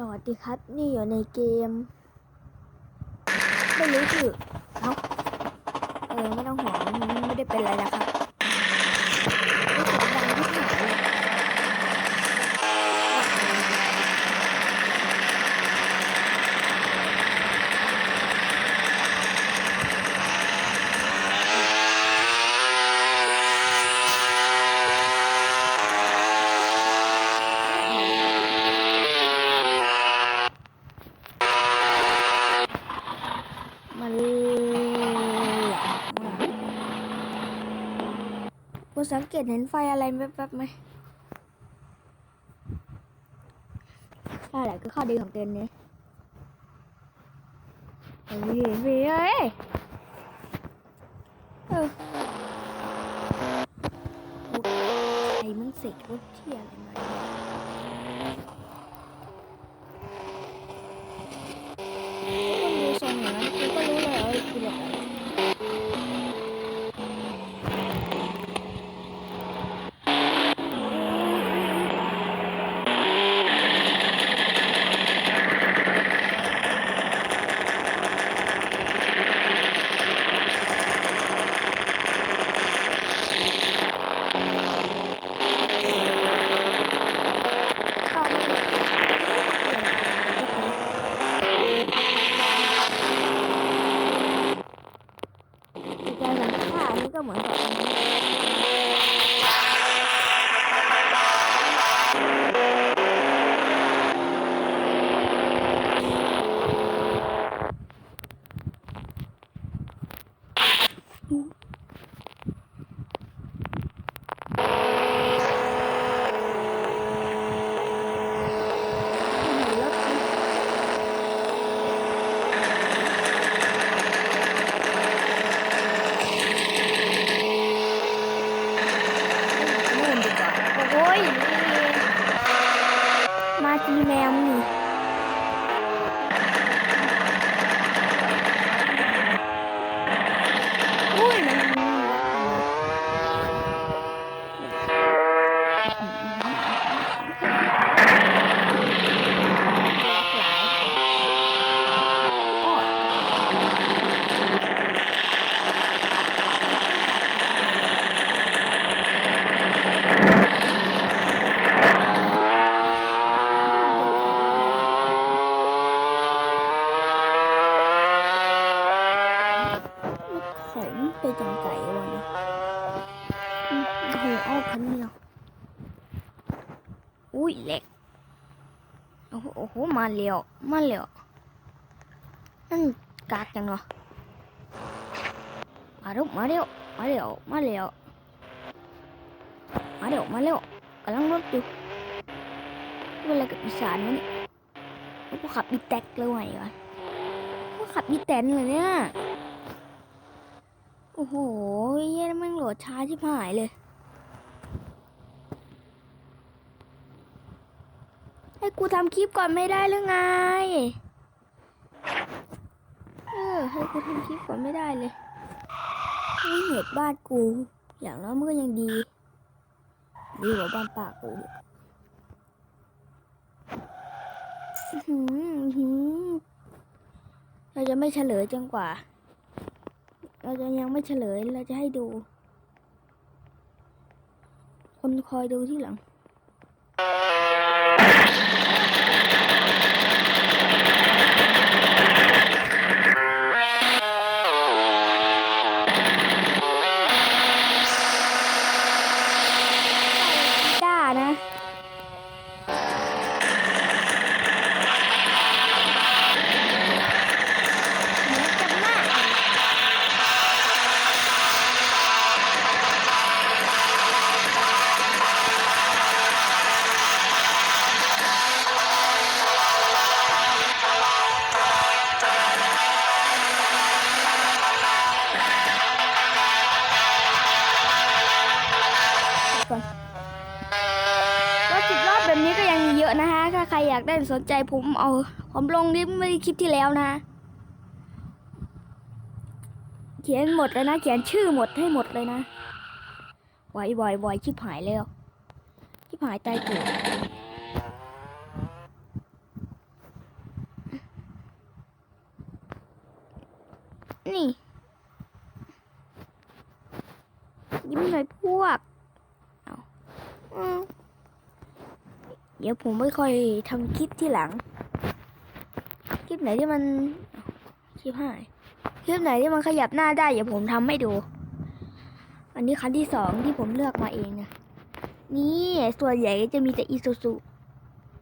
สวัสดีครับ นี่อยู่ในเกม ไม่รู้ชื่อเอ้าเออไม่ต้องห่วงไม่ได้เป็นไรนะครับรู้สึกดังที่หายเลยมันแหลกมาก คุณสังเกตเห็นไฟอะไรแป๊บๆไหมนั่นแหละคือข้อดีของเกมนี้เฮ้ยเฮ้ยเฮ้ยเออใครมึงเสกรถเที่ยอะไรมา มาเร็วมาเร็วนั่นกากจังเนาะมาเร็วมาเร็วมาเร็วมาเร็วมาเร็วมาเร็วกำลังรถอยู่เวลากับอีสานะนี่กูขับอีแท็กเลยไงวะกูขับอีแตนเลยเนี่ย โอ้โหเหี้ย็นแม่งโหลดช้าชิบหายเลย ให้ กูทำคลิปก่อนไม่ได้หรือไง เออ ให้กูทำคลิปก่อนไม่ได้เลยไม่เน็ตบ้านกู อย่างน้อยมันก็ยังดี ดีกว่าบ้านปากกอื้อหืออื้อหือเราจะไม่เฉลยจนกว่า เราจะยังไม่เฉลย เราจะให้ดู คนคอยดูที่หลัง ได้สนใจผมเอาผมลงลิปไม่คลิปที่แล้วนะ เขียนหมดเลยนะ เขียนชื่อหมดให้หมดเลยนะวายวายวายชิปหายแล้วคลิปหายตายเกิดนี่ยิ้มหน่อยพวก เอาอืม เดี๋ยวผมไม่ค่อยทำคลิปที่หลัง คลิปไหนที่มันคลิปหาคลิปไหนที่มันขยับหน้าได้เดี๋ยวผมทำให้ดู อันนี้คันที่สองที่ผมเลือกมาเองนะนี่ส่วนใหญ่ก็จะมีแต่อีซูซู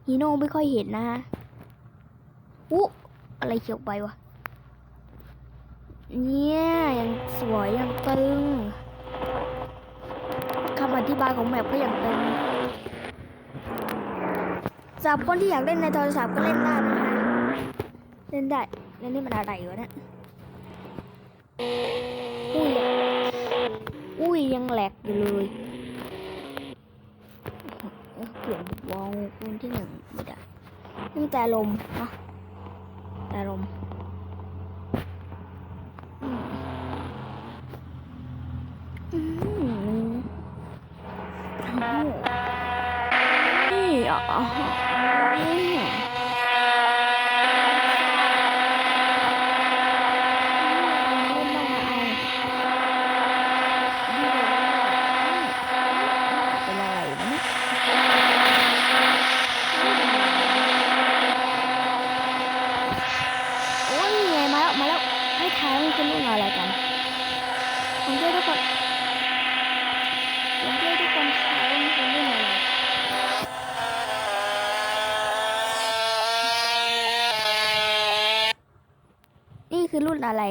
ฮีโน่ไม่ค่อยเห็นนะฮะอุ๊อะไรเขียวไปวะเนี่ยยังสวยยังตึงคำอธิบายของแมปก็ยังตึง สำหรับคนที่อยากเล่นในโทรศัพท์ก็เล่นได้นะฮะเล่นได้แล้วนี่มันอะไรวะเนี่ยอุ้ยอุ้ยยังแหลกอยู่เลยเปลี่ยนวอลคูณที่หนึ่งไม่ได้นี่แต่ลมเนาะแต่ลมอืมนี่อ๋อ นี่เป็นอะไรวะเนี่ยโอ้ยไมาแล้ว มาแล้ว ให้ทายมันเป็นรุ่นอะไรกันผมช่วยทุกคนผมช่วยทุกคนทายว่ามันเป็นรุ่นอะไรนี่คื อรุ่นอะไร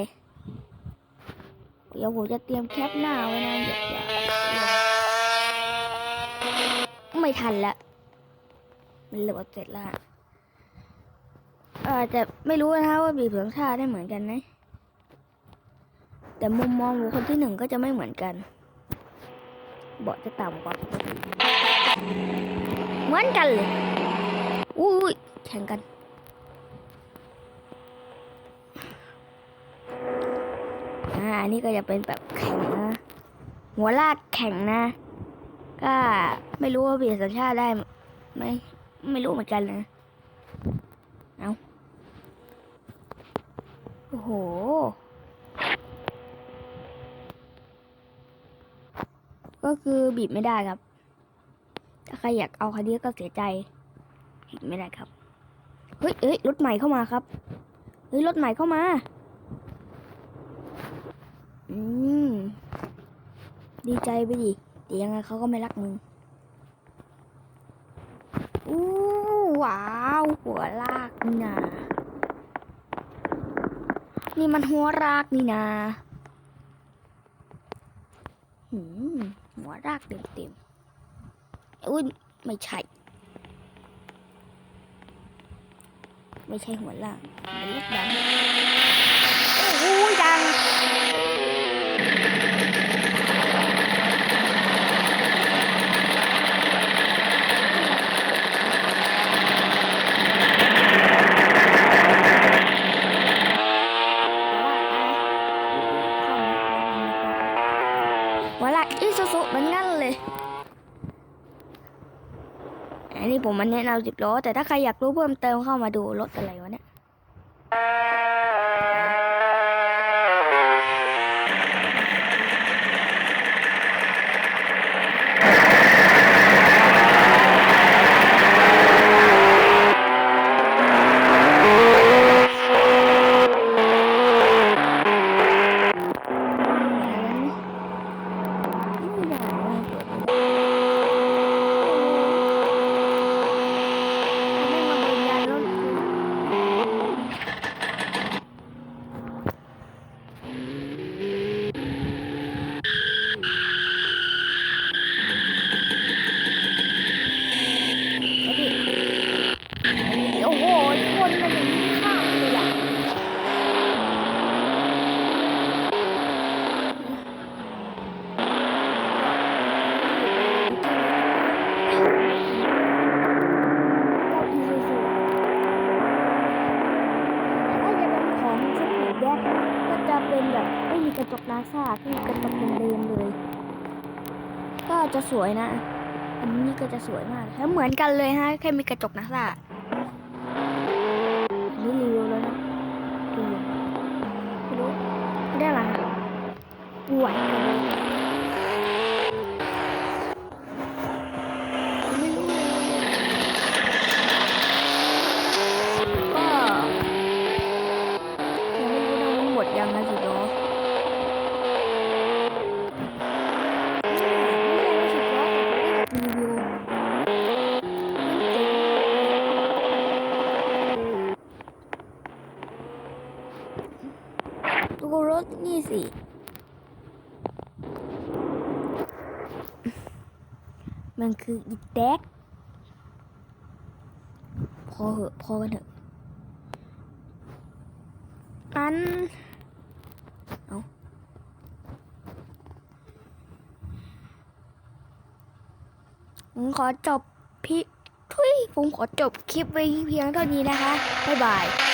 เดี๋ยวผมจะเตรียมแคปหน้าไว้นะอย่าอย่าไม่ทันละมันเหลือเสร็จแล้วอาจจะไม่รู้นะคะว่าบีบเสียงชาได้เหมือนกันไหมแต่มุมมองของคนที่หนึ่งก็จะไม่เหมือนกันเบาะจะต่ำกว่าเหมือนกันเลยอุ้ยแข่งกัน อันนี้ก็จะเป็นแบบแข่งนะ หัวลากแข่งนะ ก็ไม่รู้ว่าเบียดสัญชาติได้ไหมไม่รู้เหมือนกันนะ เอาโอ้โหก็คือบีบไม่ได้ครับ ถ้าใครอยากเอาคันนี้ก็เสียใจ บีบไม่ได้ครับ เฮ้ยเอ้ยรถใหม่เข้ามาครับ เฮ้ยรถใหม่เข้ามา อืม ดีใจไปดิเดี๋ยวยังไงเขาก็ไม่รักมึง อู้ว้าว หัวลากนี่นานี่มันหัวรากนี่นาหืมหัวรากเต็มเต็มอุ้ยไม่ใช่ ไม่ใช่หัวลากเป็นลูกดังโอ้ยดัง หั วลากอีซูซูเหมือนกันเลย อันนี้ผมมันแนะนำสิบล้อ แต่ถ้าใครอยากรู้เพิ่มเติมเข้ามาดูรถอะไรวะเนี่ย ไม่ได้เปิดไม่ได้ไม่มาบริการรถกูเอาดิโอ้โหคนมันอย่างนี้ข้ามเลยอะ ก็อีซูซูถ้าจะเป็นของสปีดแดกก็จะเป็นแบบไม่มีกระจกนาซาที่มีกระจกเดิมเลย ก็จะสวยนะ อันนี้ก็จะสวยมากแล้วเหมือนกันเลยฮะแค่มีกระจกนาซานี่รีวิวแล้วนะรีวิวไม่รู้ไม่ได้ วดกันเลยไม่รู้เลยก็ยังไม่รู้นะมันหมดยังนะสิบล้อไม่ใช่ว่าสิบล้อแต่ผมไม่อยากรีวิว ดูรถนี่สิ มัน คืออีแท็กพอเหอะพอกันเถอะอันเอาผมขอจบพี่ทุยผมขอจบคลิปไว้เพียงเท่านี้นะคะ บ๊ายบาย